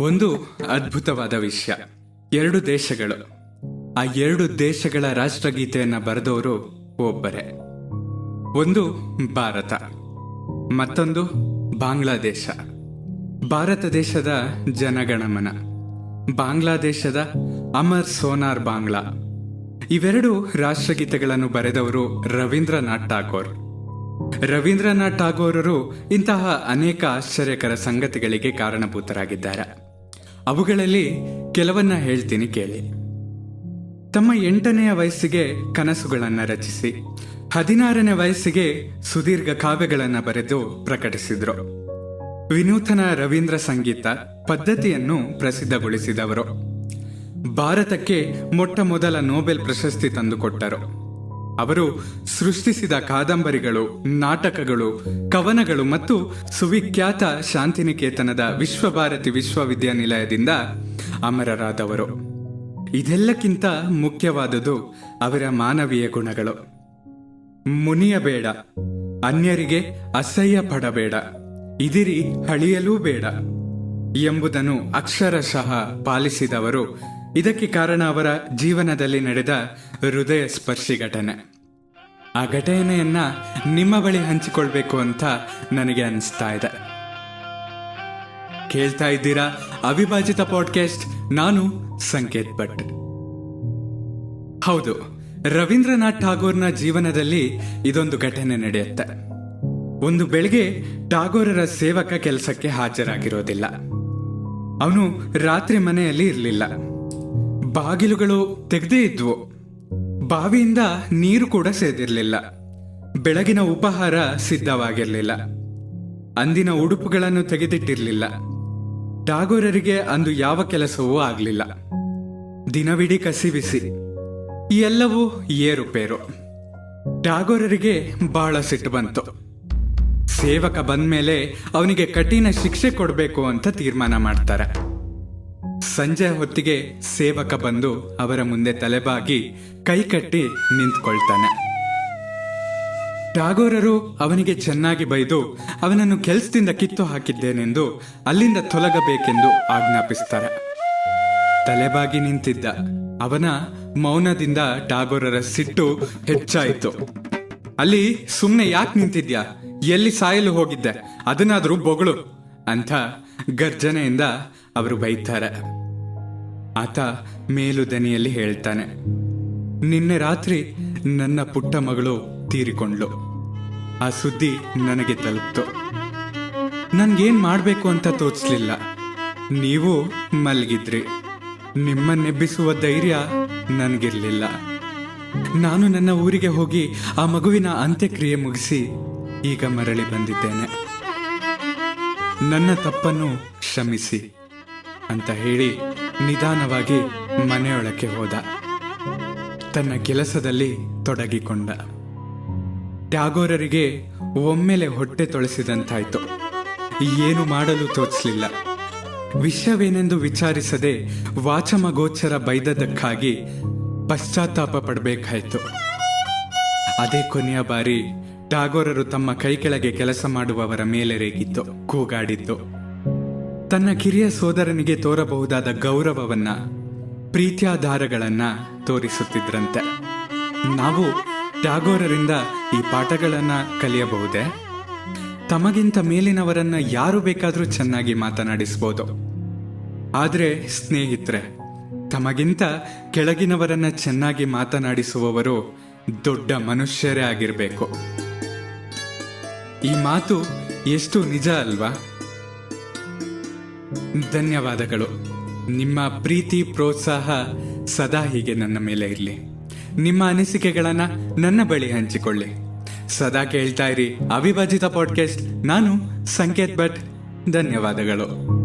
ಒಂದು ಅದ್ಭುತವಾದ ವಿಷಯ. ಎರಡು ದೇಶಗಳು. ಆ ಎರಡು ದೇಶಗಳ ರಾಷ್ಟ್ರಗೀತೆಯನ್ನ ಬರೆದವರು ಒಬ್ಬರೇ. ಒಂದು ಭಾರತ, ಮತ್ತೊಂದು ಬಾಂಗ್ಲಾದೇಶ. ಭಾರತ ದೇಶದ ಜನಗಣಮನ, ಬಾಂಗ್ಲಾದೇಶದ ಅಮರ್ ಸೋನಾರ್ ಬಾಂಗ್ಲಾ. ಇವೆರಡು ರಾಷ್ಟ್ರಗೀತೆಗಳನ್ನು ಬರೆದವರು ರವೀಂದ್ರನಾಥ್ ಠಾಗೋರ್. ರವೀಂದ್ರನಾಥ್ ಠಾಗೋರರು ಇಂತಹ ಅನೇಕ ಆಶ್ಚರ್ಯಕರ ಸಂಗತಿಗಳಿಗೆ ಕಾರಣಭೂತರಾಗಿದ್ದಾರೆ. ಅವುಗಳಲ್ಲಿ ಕೆಲವನ್ನ ಹೇಳ್ತೀನಿ ಕೇಳಿ. ತಮ್ಮ ಎಂಟನೆಯ ವಯಸ್ಸಿಗೆ ಕನಸುಗಳನ್ನು ರಚಿಸಿ, ಹದಿನಾರನೇ ವಯಸ್ಸಿಗೆ ಸುದೀರ್ಘ ಕಾವ್ಯಗಳನ್ನು ಬರೆದು ಪ್ರಕಟಿಸಿದರು. ವಿನೂತನ ರವೀಂದ್ರ ಸಂಗೀತ ಪದ್ಧತಿಯನ್ನು ಪ್ರಸಿದ್ಧಗೊಳಿಸಿದವರು. ಭಾರತಕ್ಕೆ ಮೊಟ್ಟ ಮೊದಲ ನೊಬೆಲ್ ಪ್ರಶಸ್ತಿ ತಂದುಕೊಟ್ಟರು. ಅವರು ಸೃಷ್ಟಿಸಿದ ಕಾದಂಬರಿಗಳು, ನಾಟಕಗಳು, ಕವನಗಳು ಮತ್ತು ಸುವಿಖ್ಯಾತ ಶಾಂತಿನಿಕೇತನದ ವಿಶ್ವಭಾರತಿ ವಿಶ್ವವಿದ್ಯಾನಿಲಯದಿಂದ ಅಮರರಾದವರು. ಇದೆಲ್ಲಕ್ಕಿಂತ ಮುಖ್ಯವಾದುದು ಅವರ ಮಾನವೀಯ ಗುಣಗಳು. ಮುನಿಯಬೇಡ ಅನ್ಯರಿಗೆ ಅಸಹ್ಯ ಪಡಬೇಡ, ಇದಿರಿ ಹಳಿಯಲೂ ಬೇಡ ಎಂಬುದನ್ನು ಅಕ್ಷರಶಃ ಪಾಲಿಸಿದವರು ಇದಕ್ಕೆ ಕಾರಣ ಅವರ ಜೀವನದಲ್ಲಿ ನಡೆದ ಹೃದಯ ಸ್ಪರ್ಶಿ ಘಟನೆ. ಆ ಘಟನೆಯನ್ನ ನಿಮ್ಮ ಬಳಿ ಹಂಚಿಕೊಳ್ಬೇಕು ಅಂತ ನನಗೆ ಅನಿಸ್ತಾ ಇದೆ. ಕೇಳ್ತಾ ಇದ್ದೀರಾ ಅವಿಭಾಜಿತ ಪಾಡ್ಕಾಸ್ಟ್ ನಾನು ಸಂಕೇತ್ ಭಟ್. ಹೌದು, ರವೀಂದ್ರನಾಥ್ ಠಾಗೋರ್ನ ಜೀವನದಲ್ಲಿ ಇದೊಂದು ಘಟನೆ ನಡೆಯುತ್ತೆ. ಒಂದು ಬೆಳಗ್ಗೆ ಟಾಗೋರರ ಸೇವಕ ಕೆಲಸಕ್ಕೆ ಹಾಜರಾಗಿರೋದಿಲ್ಲ. ಅವನು ರಾತ್ರಿ ಮನೆಯಲ್ಲಿ ಇರಲಿಲ್ಲ. ಬಾಗಿಲುಗಳು ತೆಗೆದೇ ಇದ್ವು. ಬಾವಿಯಿಂದ ನೀರು ಕೂಡ ಸೇದಿರಲಿಲ್ಲ. ಬೆಳಗಿನ ಉಪಹಾರ ಸಿದ್ಧವಾಗಿರಲಿಲ್ಲ. ಅಂದಿನ ಉಡುಪುಗಳನ್ನು ತೆಗೆದಿಟ್ಟಿರಲಿಲ್ಲ. ಟಾಗೋರರಿಗೆ ಅಂದು ಯಾವ ಕೆಲಸವೂ ಆಗಲಿಲ್ಲ. ದಿನವಿಡೀ ಕಸಿವಿಸಿ. ಈ ಎಲ್ಲವೂ ಏರುಪೇರು. ಟಾಗೋರರಿಗೆ ಬಹಳ ಸಿಟ್ಟು ಬಂತು. ಸೇವಕ ಬಂದ ಮೇಲೆ ಅವನಿಗೆ ಕಠಿಣ ಶಿಕ್ಷೆ ಕೊಡಬೇಕು ಅಂತ ತೀರ್ಮಾನ ಮಾಡ್ತಾರೆ. ಸಂಜೆ ಹೊತ್ತಿಗೆ ಸೇವಕ ಬಂದು ಅವರ ಮುಂದೆ ತಲೆಬಾಗಿ ಕೈಕಟ್ಟಿ ನಿಂತ್ಕೊಳ್ತಾನೆ. ಟಾಗೋರರು ಅವನಿಗೆ ಚೆನ್ನಾಗಿ ಬೈದು ಅವನನ್ನು ಕೆಲಸದಿಂದ ಕಿತ್ತು ಹಾಕಿದ್ದೇನೆಂದು ಅಲ್ಲಿಂದ ತೊಲಗಬೇಕೆಂದು ಆಜ್ಞಾಪಿಸ್ತಾರೆ. ತಲೆಬಾಗಿ ನಿಂತಿದ್ದ ಅವನ ಮೌನದಿಂದ ಟಾಗೋರರ ಸಿಟ್ಟು ಹೆಚ್ಚಾಯಿತು. ಅಲ್ಲಿ ಸುಮ್ಮನೆ ಯಾಕೆ ನಿಂತಿದ್ಯಾ? ಎಲ್ಲಿ ಸಾಯಲು ಹೋಗಿದ್ದೆ? ಅದನ್ನಾದ್ರೂ ಬೊಗಳು ಅಂತ ಗರ್ಜನೆಯಿಂದ ಅವರು ಬೈತಾರೆ. ಆತ ಮೇಲು ದನಿಯಲ್ಲಿ ಹೇಳ್ತಾನೆ, ನಿನ್ನೆ ರಾತ್ರಿ ನನ್ನ ಪುಟ್ಟ ಮಗಳು ತೀರಿಕೊಂಡ್ಲು ಆ ಸುದ್ದಿ ನನಗೆ ತಲುಪ್ತು. ನನ್ಗೇನ್ ಮಾಡ್ಬೇಕು ಅಂತ ತೋಚ್ಲಿಲ್ಲ. ನೀವು ಮಲಗಿದ್ರಿ. ನಿಮ್ಮನ್ನೆಬ್ಬಿಸುವ ಧೈರ್ಯ ನನಗಿರ್ಲಿಲ್ಲ. ನಾನು ನನ್ನ ಊರಿಗೆ ಹೋಗಿ ಆ ಮಗುವಿನ ಅಂತ್ಯಕ್ರಿಯೆ ಮುಗಿಸಿ ಈಗ ಮರಳಿ ಬಂದಿದ್ದೇನೆ. ನನ್ನ ತಪ್ಪನ್ನು ಕ್ಷಮಿಸಿ, ಅಂತ ಹೇಳಿ ನಿಧಾನವಾಗಿ ಮನೆಯೊಳಕ್ಕೆ ಹೋದ. ತನ್ನ ಕೆಲಸದಲ್ಲಿ ತೊಡಗಿಕೊಂಡ. ಟ್ಯಾಗೋರರಿಗೆ ಒಮ್ಮೆಲೆ ಹೊಟ್ಟೆ ತೊಳೆಸಿದಂತಾಯ್ತು. ಏನು ಮಾಡಲು ತೋಚಲಿಲ್ಲ. ವಿಷಯವೇನೆಂದು ವಿಚಾರಿಸದೆ ವಾಚಮಗೋಚರ ಬೈದದ್ದಕ್ಕಾಗಿ ಪಶ್ಚಾತ್ತಾಪ ಪಡಬೇಕಾಯ್ತು. ಅದೇ ಕೊನೆಯ ಬಾರಿ ಟಾಗೋರರು ತಮ್ಮ ಕೈ ಕೆಳಗೆ ಕೆಲಸ ಮಾಡುವವರ ಮೇಲೆ ರೇಗಿತ್ತು ಕೂಗಾಡಿದ್ದು ತನ್ನ ಕಿರಿಯ ಸೋದರನಿಗೆ ತೋರಬಹುದಾದ ಗೌರವವನ್ನ, ಪ್ರೀತ್ಯಾಧಾರಗಳನ್ನ ತೋರಿಸುತ್ತಿದ್ರಂತೆ. ನಾವು ಟ್ಯಾಗೋರರಿಂದ ಈ ಪಾಠಗಳನ್ನ ಕಲಿಯಬಹುದೇ? ತಮಗಿಂತ ಮೇಲಿನವರನ್ನ ಯಾರು ಬೇಕಾದರೂ ಚೆನ್ನಾಗಿ ಮಾತನಾಡಿಸಬಹುದು ಆದರೆ ಸ್ನೇಹಿತರೆ, ತಮಗಿಂತ ಕೆಳಗಿನವರನ್ನ ಚೆನ್ನಾಗಿ ಮಾತನಾಡಿಸುವವರು ದೊಡ್ಡ ಮನುಷ್ಯರೇ ಆಗಿರಬೇಕು. ಈ ಮಾತು ಎಷ್ಟು ನಿಜ ಅಲ್ವಾ? ಧನ್ಯವಾದಗಳು. ನಿಮ್ಮ ಪ್ರೀತಿ, ಪ್ರೋತ್ಸಾಹ ಸದಾ ಹೀಗೆ ನನ್ನ ಮೇಲೆ ಇರಲಿ. ನಿಮ್ಮ ಅನಿಸಿಕೆಗಳನ್ನ ನನ್ನ ಬಳಿ ಹಂಚಿಕೊಳ್ಳಿ. ಸದಾ ಕೇಳ್ತಾ ಇರಿ ಅವಿಭಜಿತ ಪಾಡ್ಕಾಸ್ಟ್ ನಾನು ಸಂಕೇತ್ ಭಟ್. ಧನ್ಯವಾದಗಳು.